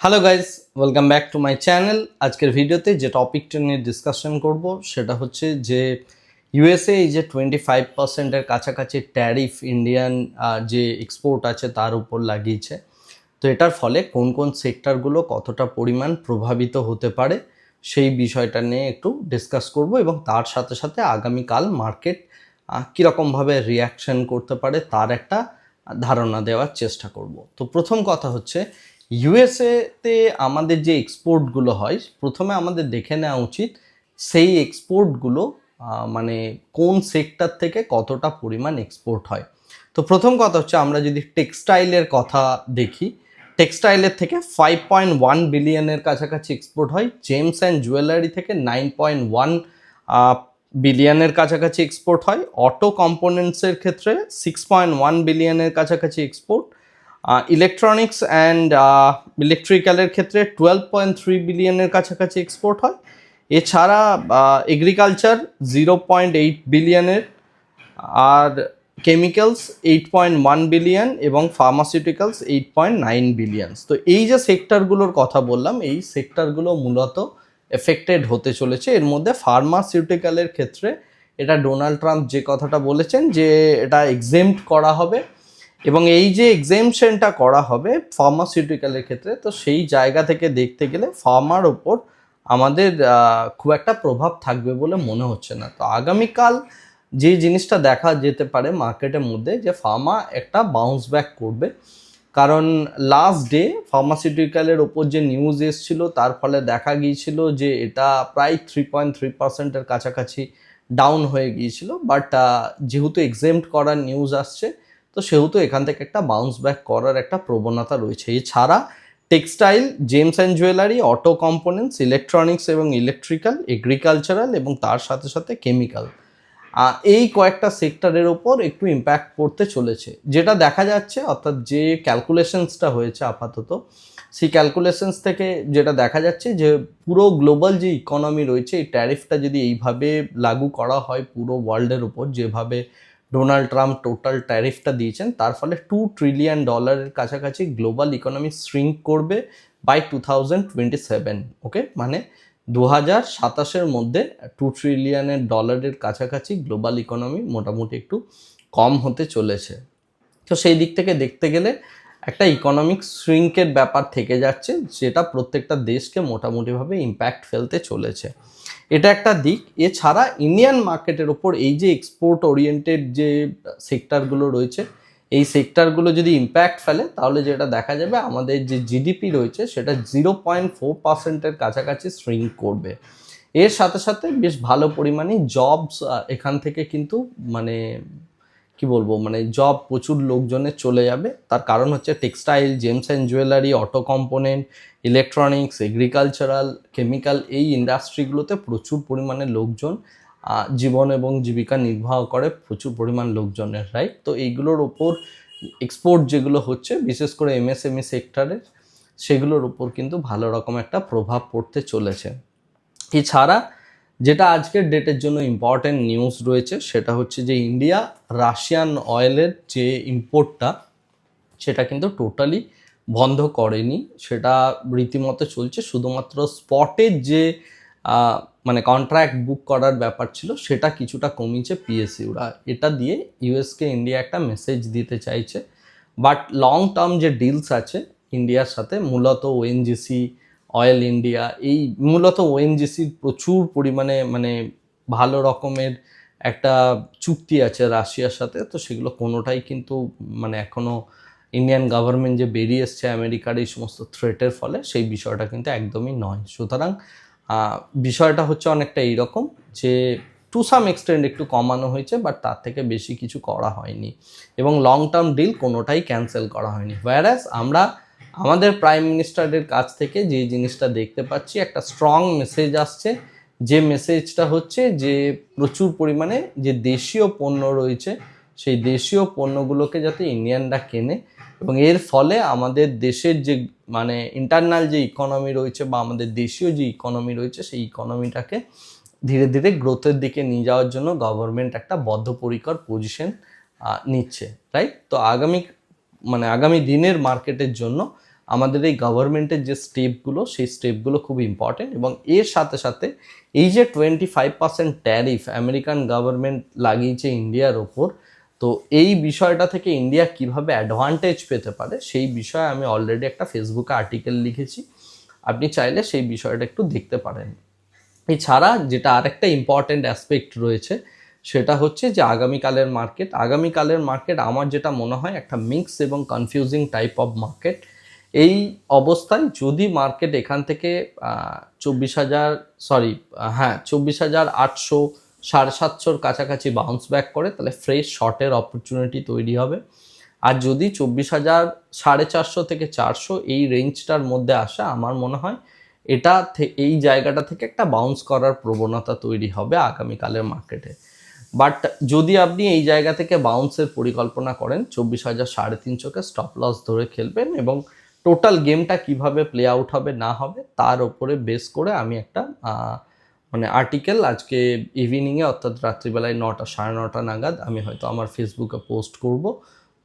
Hello guys welcome back to my channel আজকের ভিডিওতে যে টপিকটা নিয়ে ডিসকাশন করব, সেটা হচ্ছে যে ইউএসএ এই যে টোয়েন্টি ফাইভ পার্সেন্টের কাছাকাছি ট্যারিফ ইন্ডিয়ান যে এক্সপোর্ট আছে তার উপর লাগিয়েছে। তো এটার ফলে কোন কোন সেক্টরগুলো কতটা পরিমাণ প্রভাবিত হতে পারে, সেই বিষয়টা নিয়ে একটু ডিসকাস করব এবং তার সাথে সাথে আগামীকাল মার্কেট কীরকমভাবে রিয়াকশন করতে পারে তার একটা ধারণা দেওয়ার চেষ্টা করব। তো প্রথম কথা হচ্ছে ইউএসএতে আমাদের যে এক্সপোর্টগুলো হয়, প্রথমে আমাদের দেখে নেওয়া উচিত সেই এক্সপোর্টগুলো মানে কোন সেক্টর থেকে কতটা পরিমাণ এক্সপোর্ট হয়। তো প্রথম কথা হচ্ছে আমরা যদি টেক্সটাইলের কথা দেখি টেক্সটাইলের থেকে ফাইভ পয়েন্ট ওয়ান বিলিয়নের কাছাকাছি এক্সপোর্ট হয় জেমস অ্যান্ড জুয়েলারি থেকে নাইন পয়েন্ট ওয়ান বিলিয়নের কাছাকাছি এক্সপোর্ট হয় অটো কম্পোনেন্টসের ক্ষেত্রে সিক্স পয়েন্ট ওয়ান বিলিয়নের কাছাকাছি এক্সপোর্ট ইলেকট্রনিক্স অ্যান্ড ইলেকট্রিক্যালের ক্ষেত্রে টুয়েলভ পয়েন্ট থ্রি বিলিয়নের কাছাকাছি এক্সপোর্ট হয়। এছাড়া এগ্রিকালচার জিরো পয়েন্ট এইট বিলিয়নের আর chemicals eight point one billion এবং pharmaceuticals eight point nine billions তো এই যে সেক্টরগুলোর কথা বললাম, এই সেক্টরগুলো মূলত এফেক্টেড হতে চলেছে। এর মধ্যে ফার্মাসিউটিক্যালের ক্ষেত্রে এটা ডোনাল্ড ট্রাম্প যে কথাটা বলেছেন যে এটা এক্সেমড করা হবে। এবং এই যে এক্সেমশনটা করা হবে ফার্মাসিউটিক্যালের ক্ষেত্রে, তো সেই জায়গা থেকে দেখতে গেলে ফার্মার ওপর আমাদের খুব একটা প্রভাব থাকবে বলে মনে হচ্ছে না। তো আগামীকাল যে জিনিসটা দেখা যেতে পারে মার্কেটের মধ্যে যে ফার্মা একটা বাউন্স ব্যাক করবে। কারণ লাস্ট ডে ফার্মাসিউটিক্যালের ওপর যে নিউজ এসছিল, তার ফলে দেখা গিয়েছিল যে এটা প্রায় থ্রি পয়েন্ট থ্রি পার্সেন্টের কাছাকাছি ডাউন হয়ে গিয়েছিল। বাট যেহেতু এক্সেমড করার নিউজ আসছে তো সেহেতু এখান থেকে একটা বাউন্স ব্যাক করার একটা প্রবণতা রয়েছে। এছাড়া textile gems and jewellery auto components electronics এবং ইলেকট্রিক্যাল এগ্রিকালচারাল এবং তার সাথে সাথে কেমিক্যাল এই কয়েকটা সেক্টরের ওপর একটু ইম্প্যাক্ট পড়তে চলেছে। যেটা দেখা যাচ্ছে, অর্থাৎ যে ক্যালকুলেশনসটা হয়েছে আপাতত, সেই ক্যালকুলেশনস থেকে যেটা দেখা যাচ্ছে যে পুরো গ্লোবাল যে ইকোনমি রয়েছে, এই ট্যারিফটা যদি এইভাবে লাগু করা হয় পুরো ওয়ার্ল্ডের ওপর, যেভাবে ডোনাল্ড ট্রাম্প টোটাল ট্যারিফটা দিয়েছেন, তার ফলে টু ট্রিলিয়ন ডলারের কাছাকাছি গ্লোবাল ইকোনমি শ্রিঙ্ক করবে by two thousand twenty seven okay মানে দু হাজার সাতাশের মধ্যে টু ট্রিলিয়নের ডলারের কাছাকাছি গ্লোবাল ইকোনমি মোটামুটি একটু কম হতে চলেছে। তো সেই দিক থেকে দেখতে গেলে একটা ইকোনমিক শ্রিঙ্কের ব্যাপার থেকে যাচ্ছে, যেটা প্রত্যেকটা দেশকে মোটামুটিভাবে ইম্প্যাক্ট ফেলতে চলেছে। এটা একটা দিক। এছাড়া ইন্ডিয়ান মার্কেটের ওপর এই যে এক্সপোর্ট ওরিয়েন্টেড যে সেক্টরগুলো রয়েছে, এই সেক্টরগুলো যদি ইম্প্যাক্ট ফেলে, তাহলে যেটা দেখা যাবে আমাদের যে জিডিপি রয়েছে, সেটা জিরো পয়েন্ট ফোর পার্সেন্টের কাছাকাছি শ্রিঙ্ক করবে। এর সাথে সাথে বেশ ভালো পরিমাণে জবস এখান থেকে কিন্তু মানে কি বলব মানে জব প্রচুর লোকজনের চলে যাবে। তার কারণ হচ্ছে textile gems and jewellery auto component electronics agricultural chemical এই ইন্ডাস্ট্রিগুলোতে প্রচুর পরিমাণে লোকজন জীবন এবং জীবিকা নির্বাহ করে প্রচুর পরিমাণ লোকজনের রাইট তো এইগুলোর ওপর এক্সপোর্ট যেগুলো হচ্ছে, বিশেষ করে এমএসএমই সেক্টরের সেগুলোর ওপর কিন্তু ভালো রকম একটা প্রভাব পড়তে চলেছে। এছাড়া যেটা আজকের ডেটের জন্য ইম্পর্টেন্ট নিউজ রয়েছে, সেটা হচ্ছে যে ইন্ডিয়া রাশিয়ান অয়েলের যে ইম্পোর্টটা সেটা কিন্তু টোটালি বন্ধ করেনি। সেটা রীতিমতো চলছে, শুধুমাত্র স্পটের যে মানে কন্ট্রাক্ট বুক করার ব্যাপার ছিল, সেটা কিছুটা কমিয়েছে পিএসইউরা এটা দিয়ে ইউএসকে ইন্ডিয়া একটা মেসেজ দিতে চাইছে। বাট লং টার্ম যে ডিলস আছে ইন্ডিয়ার সাথে, মূলত ওএনজিসি অয়েল ইন্ডিয়া এই মূলত ওএনজিসির প্রচুর পরিমাণে মানে ভালো রকমের একটা চুক্তি আছে রাশিয়ার সাথে, তো সেগুলো কোনোটাই কিন্তু মানে এখনও ইন্ডিয়ান গভর্নমেন্ট যে বেরিয়ে এসছে আমেরিকার এই সমস্ত থ্রেটের ফলে সেই বিষয়টা কিন্তু একদমই নয়। সুতরাং বিষয়টা হচ্ছে অনেকটা এইরকম যে টু সাম এক্সটেন্ড একটু কমানো হয়েছে বাট তার থেকে বেশি কিছু করা হয়নি। এবং লং টার্ম ডিল কোনোটাই ক্যান্সেল করা হয়নি। হোয়ারাস আমরা আমাদের প্রাইম মিনিস্টারের কাছ থেকে যে জিনিসটা দেখতে পাচ্ছি, একটা স্ট্রং মেসেজ আসছে। যে মেসেজটা হচ্ছে যে, প্রচুর পরিমাণে যে দেশীয় পণ্য রয়েছে, সেই দেশীয় পণ্যগুলোকে যাতে ইন্ডিয়ানরা কেনে এবং এর ফলে আমাদের দেশের যে মানে ইন্টারনাল যে ইকোনমি রয়েছে বা আমাদের দেশীয় যে ইকোনমি রয়েছে, সেই ইকোনমিটাকে ধীরে ধীরে গ্রোথের দিকে নিয়ে যাওয়ার জন্য গভর্নমেন্ট একটা বদ্ধপরিকর পজিশন নিচ্ছে রাইট তো আগামী মানে আগামী দিনের মার্কেটের জন্য আমাদের এই গভর্নমেন্টের যে স্টেপগুলো সেই স্টেপগুলো খুব ইম্পর্টেন্ট এবং এর সাথে সাথে এই যে twenty five percent tariff American government লাগিয়েছে ইন্ডিয়ার ওপর, তো এই বিষয়টা থেকে ইন্ডিয়া কীভাবে অ্যাডভান্টেজ পেতে পারে, সেই বিষয়ে আমি অলরেডি একটা ফেসবুকে আর্টিকেল লিখেছি। আপনি চাইলে সেই বিষয়টা একটু দেখতে পারেন। এছাড়া যেটা আরেকটা ইম্পর্ট্যান্ট অ্যাসপেক্ট রয়েছে সেটা হচ্ছে যে আগামীকালের মার্কেট আগামীকালের মার্কেট আমার যেটা মনে হয় একটা মিক্স এবং কনফিউজিং টাইপ অফ মার্কেট এই অবস্থায় যদি মার্কেট এখান থেকে চব্বিশ হাজার সরি হ্যাঁ চব্বিশ হাজার আটশো, সাড়ে সাতশোর কাছাকাছি বাউন্স ব্যাক করে, তাহলে ফ্রেশ শর্টের অপরচুনিটি তৈরি হবে। আর যদি চব্বিশ হাজার, সাড়ে চারশো থেকে চারশো এই রেঞ্জটার মধ্যে আসে, আমার মনে হয় এটা এই জায়গাটা থেকে একটা বাউন্স করার প্রবণতা তৈরি হবে আগামীকালের মার্কেটে বাট যদি আপনি এই জায়গা থেকে বাউন্সের পরিকল্পনা করেন, চব্বিশ হাজার সাড়ে তিনশোকে স্টপ লস ধরে খেলবেন এবং টোটাল গেমটা কীভাবে প্লে আউট হবে, না হবে, তার ওপরে বেস করে আমি একটা মানে আর্টিকেল আজকে ইভিনিংয়ে অর্থাৎ রাত্রিবেলায় নটা, সাড়ে নটা নাগাদ আমি হয়তো আমার ফেসবুকে পোস্ট করব।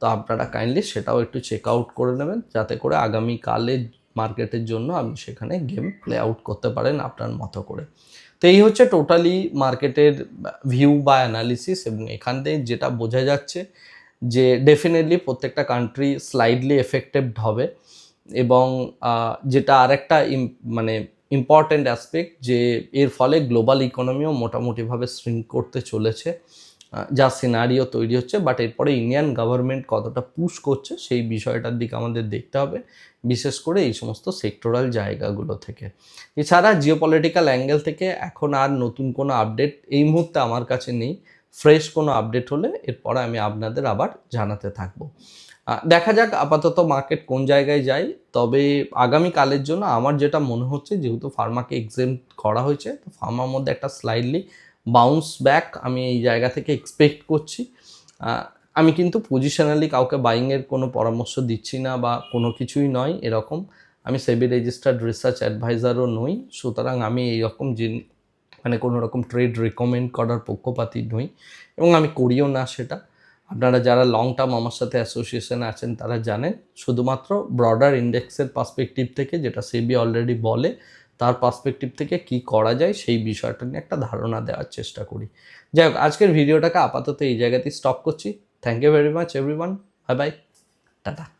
তো আপনারা কাইন্ডলি সেটাও একটু চেক আউট করে নেবেন, যাতে করে আগামীকালে মার্কেটের জন্য আপনি সেখানে গেম প্লে আউট করতে পারেন আপনার মতো করে। তো এই হচ্ছে টোটালি মার্কেটের ভিউ বা অ্যানালিসিস এবং এখান থেকে যেটা বোঝা যাচ্ছে যে ডেফিনেটলি প্রত্যেকটা কান্ট্রি স্লাইডলি এফেক্টেড হবে এবং যেটা আরেকটা মানে ইম্পর্ট্যান্ট অ্যাসপেক্ট যে এর ফলে গ্লোবাল ইকোনমিও মোটামুটিভাবে শ্রিঙ্ক করতে চলেছে। যা সিনারিও তৈরি হচ্ছে বাট এরপরে ইন্ডিয়ান গভর্নমেন্ট কতটা পুশ করছে সেই বিষয়টার দিকে আমাদের দেখতে হবে, বিশেষ করে এই সমস্ত সেক্টরাল জায়গাগুলো থেকে। এছাড়া জিওপলিটিক্যাল অ্যাঙ্গেল থেকে এখন আর নতুন কোনো আপডেট এই মুহূর্তে আমার কাছে নেই ফ্রেশ কোনো আপডেট হলে এরপরে আমি আপনাদের আবার জানাতে থাকব। দেখা যাক আপাতত মার্কেট কোন জায়গায় যায়, তবে আগামী কালের জন্য আমার যেটা মনে হচ্ছে, যেহেতু ফার্মাকে এক্সেম করা হয়েছে, তো ফার্মার মধ্যে একটা স্লাইডলি বাউন্স ব্যাক আমি এই জায়গা থেকে এক্সপেক্ট করছি। আমি কিন্তু পজিশনালি কাউকে বাইংয়ের কোনো পরামর্শ দিচ্ছি না বা কোনো কিছুই নয় এরকম। আমি সেবি রেজিস্টার্ড রিসার্চ অ্যাডভাইজারও নই, সুতরাং আমি এইরকম যে মানে কোনো রকম ট্রেড রেকমেন্ড করার পক্ষপাতী নই এবং আমি করিও না সেটা। আপনারা যারা লং টার্ম আমার সাথে অ্যাসোসিয়েশন আছেন তারা জানেন, শুধুমাত্র ব্রডার ইন্ডেক্সের পার্সপেক্টিভ থেকে যেটা সেবি অলরেডি বলে তার পার্সপেক্টিভ থেকে কি করা যায় সেই বিষয়টা নিয়ে একটা ধারণা দেওয়ার চেষ্টা করি। যাই হোক, আজকের ভিডিওটাকে আপাতত এই জায়গাতেই স্টপ করছি। Thank you very much everyone bye bye tata.